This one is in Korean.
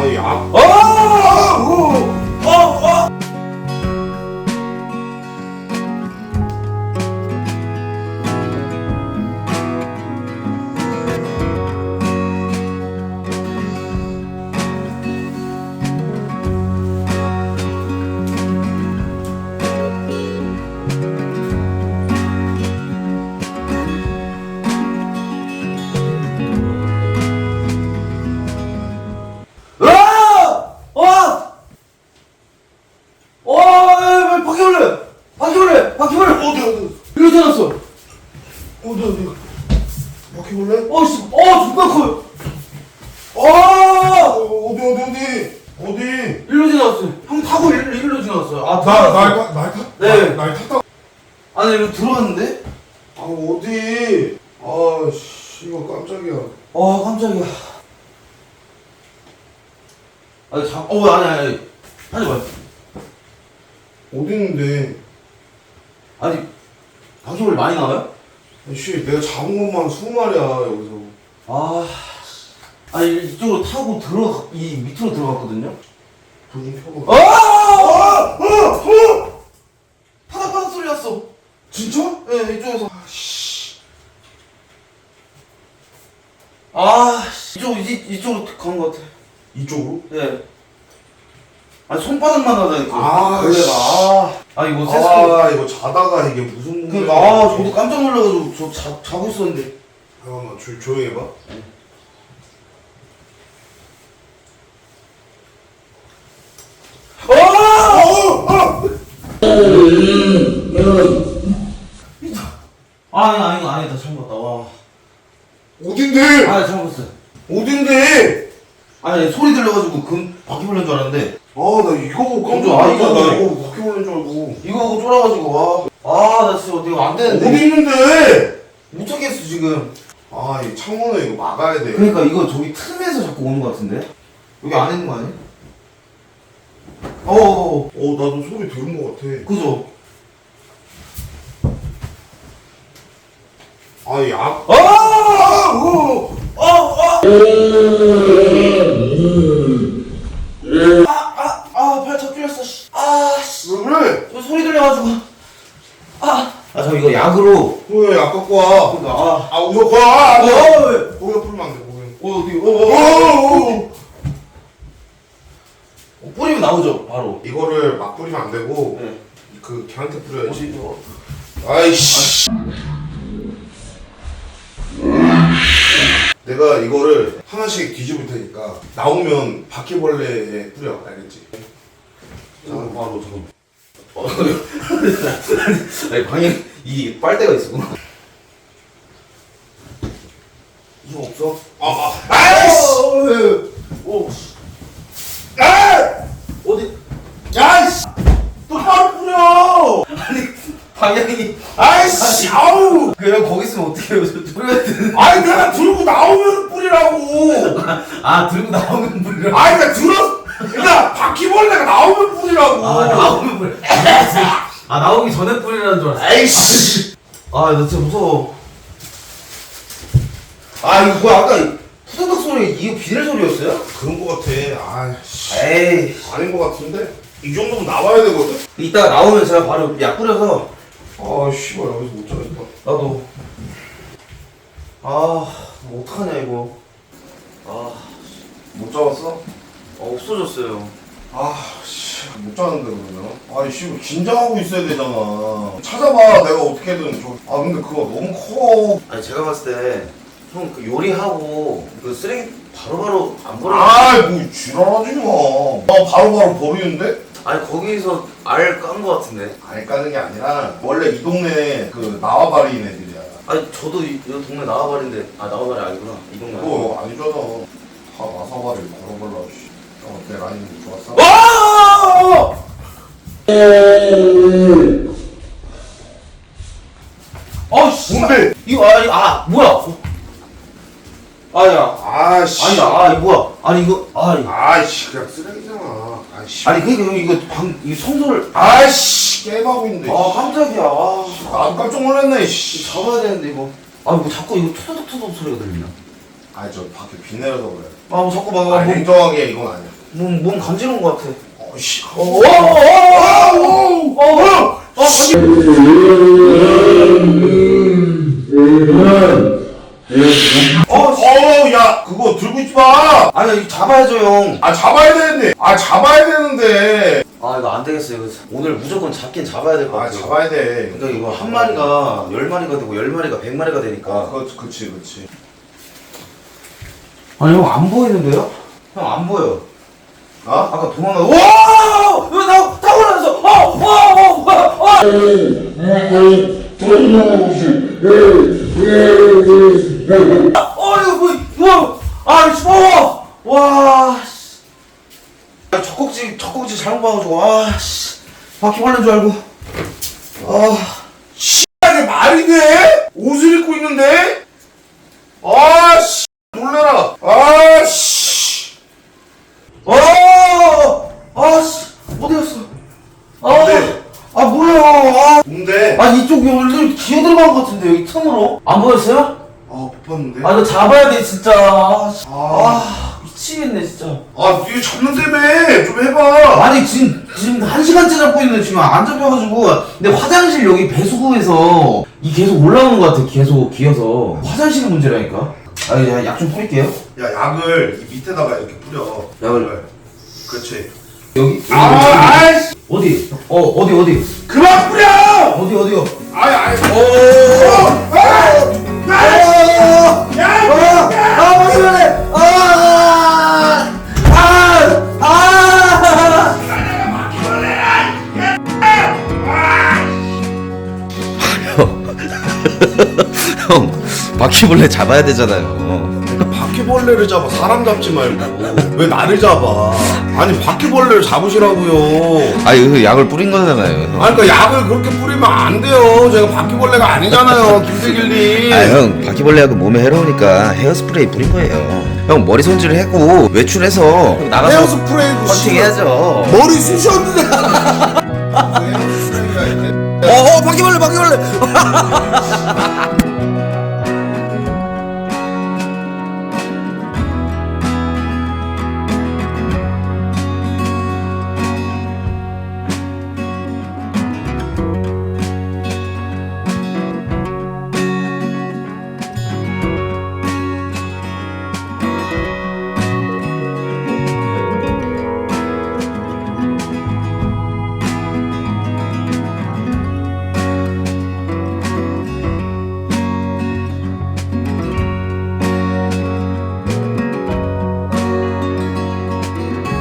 아, 야. 아! 어! 어, 씨, 어, 존나 커요. 어, 아! 어디, 어디, 어디? 어디? 일로 지나갔어요. 형 타고 일, 일로 지나갔어요. 아, 나, 들어갔어요. 날, 날 탔? 네. 날, 날 탔다. 아니, 이거 들어갔는데? 아, 어디? 아, 씨, 이거 깜짝이야. 아, 깜짝이야. 아니, 자, 어, 아니, 아니, 아니. 하지 마요. 어디 있는데? 아니, 바퀴벌레 많이 나와요? 아, 씨, 내가 잡은 것만 20마리야, 여기서. 아, 아니, 이쪽으로 타고 들어가, 이 밑으로 들어갔거든요? 돌좀 펴봐. 아! 아! 어! 어! 파닥파닥 소리 났어. 진짜? 네, 이쪽에서. 아, 씨. 이쪽, 이, 이쪽으로 간 것 같아. 이쪽으로? 네. 아니, 손바닥만 하다니까. 아, 원래가. 씨. 아, 아, 이거 세스코. 아, 이거 자다가 이게 무슨 그니까, 아, 저도 깜짝 놀라가지고, 저 자, 자고 있었는데. 잠깐만, 조, 조용히 해봐. 어! 아, 아니, 아니, 아니다. 잘못 봤다. 와. 어딘데? 아, 잘못 봤어요. 어딘데? 아니, 소리 들려가지고, 그, 바퀴벌레인 줄 알았는데. 아, 나 이거 깜짝 아, 이거 놀랐다. 나- 이거 바퀴벌레인 줄 알고. 이거 보고 쫄아가지고, 와. 아, 나 진짜 이거 안 되는데. 어디 있는데? 못 찾겠어, 지금. 아, 이 창문을 이거 막아야 돼. 그러니까 이거 저기 틈에서 자꾸 오는 것 같은데? 여기 안에 있는 거 아니야? 어어어 어, 나도 소리 들은 것 같아. 그죠? 아, 야. 아! 어! 어! 어! 아! 아! 아! 팔 뚫렸어 씨. 아! 씨. 왜 그래? 저 소리 들려가지고 아! 아, 저 이거 약으로 왜, 야, 갖고 와. 그러니까 우선 가. 안 돼. 어! 왜? 거기다 풀면 안 돼, 거기. 어, 어디? 어, 어, 어, 어. 어, 뿌리면 나오죠, 바로 이거를 막 뿌리면 안 되고, 네. 그, 걔한테 뿌려야지. 어디 이거 아이씨. 내가 이거를 하나씩 뒤집을 테니까 나오면 바퀴벌레에 뿌려 알겠지? 자 바로 잠깐 어, 아니 방에 이 빨대가 있었구나 이거 없어? 아, 아, 아이씨! 오 아! 어디 야이씨! 똑바로 뿌려! 아니 방향이 아이씨! 아우! 그냥 거기 있으면 어떡해요 저 뿌려야 되는 아니 내가 들고 나오면 뿌리라고! 아 들고 나오면 뿌리라 아니 내가 들어 그러니까 바퀴벌레가 나오면 뿌리라고! 아 나오면 뿌려 아 나오기 전에 뿌리라는 줄 알았어 아이씨! 아나 진짜 무서워 아 이거 뭐야 아까 이 푸드덕 소리 이거 비닐 소리였어요? 그런 거 같아. 아이씨. 에이. 아닌 거 같은데? 이 정도면 나와야 되거든? 이따가 나오면 제가 바로 약 뿌려서 아 씨발 여기서 못 자겠다. 나도. 아뭐 어떡하냐 이거. 아 못 잡았어? 어, 없어졌어요. 아 씨. 못 자는데 그러면? 아이 씨 긴장하고 있어야 되잖아. 찾아봐 내가 어떻게든. 저... 아 근데 그거 너무 커. 아니 제가 봤을 때 형 그 요리하고 그 쓰레기 바로바로 안 버려 아이 뭐 지랄하지 마 나 바로바로 버리는데? 아니 거기서 알 깐 거 같은데 알 까는 게 아니라 원래 이 동네 그 나와바리인 애들이야 아니 저도 이, 이 동네 나와버린데 아 나와버리 아니구나 이 동네 그거 아니잖아 다 나사바리 걸어걸라 씨. 어, 내 라인 좋았어? 와! 아씨 뭔데? 이거 아니 아 뭐야 아씨 아니다 아 이거 뭐야 아니 이거 아니 아이씨 그냥 쓰레기잖아 아이씨 아니 그니까 형 이거 방 이 청소를 아이씨 깨가고 있는데 아 깜짝이야 아 나도 깜짝 놀랐네 씨 잡아야 되는데 이거 아 이거 자꾸 이거 투덕투덕 소리가 들리냐 아니 저 밖에 비 내려서 그래 아 뭐 자꾸 막 아 몸, 냉정하게 이건 아니야 몸, 몸 간지러운 것 같아 어씨 어, 어, 어, 어, 어, 어, 간지- 어, 씨. 어 야 그거 들고 있지 마아 아니 이거 잡아야죠 형. 잡아야 되는데 아 잡아야 되는데 아 이거 안 되겠어 이거 오늘 무조건 잡긴 잡아야 될 것 아 같아. 잡아야 돼 근데 이거 한 마리가 열 마리가 되고 열 마리가 백 마리가 아 되니까. 그, 그치 그치 아니 형 안 보이는데요? 형 안 보여. 아? 아까 도망가. 와! 이거 나 타고 나서. 어, 와, 와, 와, 와. 어, 이거 뭐, 뭐, 아, 씨, 어, 와, 씨. 아, 젖꼭지, 젖꼭지 잘못 봐가지고, 아, 씨. 바퀴벌레인 줄 알고. 아, 이게 말이 돼? 옷을 입고 있는데? 아씨 놀래라 아씨 어, 아, 씨, 어디 갔어? 아, 네. 아, 몰라. 아, 뭔데? 아, 이쪽이 원래 기어 들어간 것 같은데, 여기 틈으로. 안 보였어요? 봤는데? 아, 이거 잡아야 돼, 진짜. 아, 씨. 아. 아, 미치겠네, 진짜. 아 이게 잡는다며 좀 해봐. 아니 지금 지금 한 시간째 잡고 있는데 지금 안 잡혀가지고. 근데 화장실 여기 배수구에서 이 계속 올라오는 것 같아 계속 기어서. 화장실이 문제라니까? 아 약 좀 뿌릴게요. 야 약을 이 밑에다가 이렇게 뿌려. 약을? 그렇지. 여기? 아 아이씨. 어디? 어 어디 어디? 그만 뿌려! 어디 어디요? 아이 아이. 오 야! 아, 맞으네! 아! 아! 아! 형 바퀴벌레 잡아야 되잖아요. 바퀴벌레를 잡아 사람 잡지 말고 왜 나를 잡아 아니 바퀴벌레를 잡으시라고요 아 이거 약을 뿌린 거잖아요. 형. 아니 그러니까 약을 그렇게 뿌리면 안 돼요 제가 바퀴벌레가 아니잖아요 김태길님 아 형 바퀴벌레하고 몸에 해로우니까 헤어스프레이 뿌린 거예요. 형 머리 손질을 했고 외출해서 나가서 헤어스프레이도 헌팅 해야죠. 머리 쑤셨는데 어, 어 바퀴벌레 바퀴벌레.